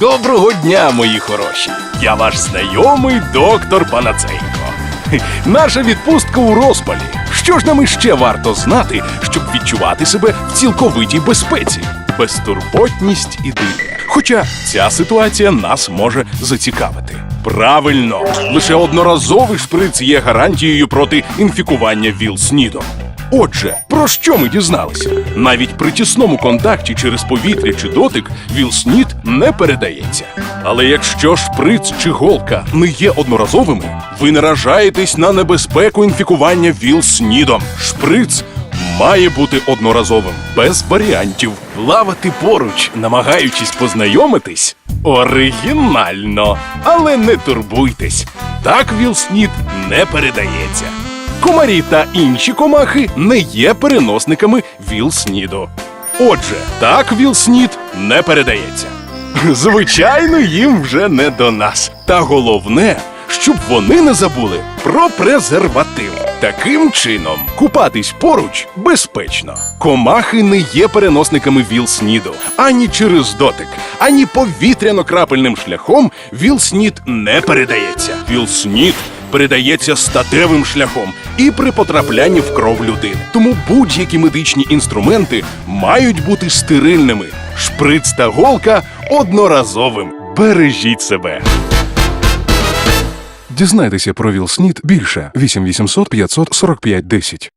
Доброго дня, мої хороші! Я ваш знайомий доктор Панацейко. Наша відпустка у розпалі. Що ж нам іще варто знати, щоб відчувати себе в цілковитій безпеці? Безтурботність і диво. Хоча ця ситуація нас може зацікавити. Правильно, лише одноразовий шприц є гарантією проти інфікування ВІЛ-СНІДом. Отже, про що ми дізналися? Навіть при тісному контакті через повітря чи дотик ВІЛ-СНІД не передається. Але якщо шприц чи голка не є одноразовими, ви наражаєтесь на небезпеку інфікування ВІЛ-СНІДом. Шприц має бути одноразовим, без варіантів. Плавати поруч, намагаючись познайомитись, оригінально. Але не турбуйтесь, так ВІЛ-СНІД не передається. Комарі та інші комахи не є переносниками ВІЛ-СНІДу. Отже, так ВІЛ-СНІД не передається. Звичайно, їм вже не до нас. Та головне, щоб вони не забули про презерватив. Таким чином, купатись поруч безпечно. Комахи не є переносниками ВІЛ-СНІДу. Ані через дотик, ані повітряно-крапельним шляхом ВІЛ-СНІД не передається. ВІЛ-СНІД передається статевим шляхом і при потраплянні в кров людини. Тому будь-які медичні інструменти мають бути стерильними. Шприц та голка одноразовим. Бережіть себе. Дізнайтеся про ВІЛ-СНІД більше 8 800 545 10.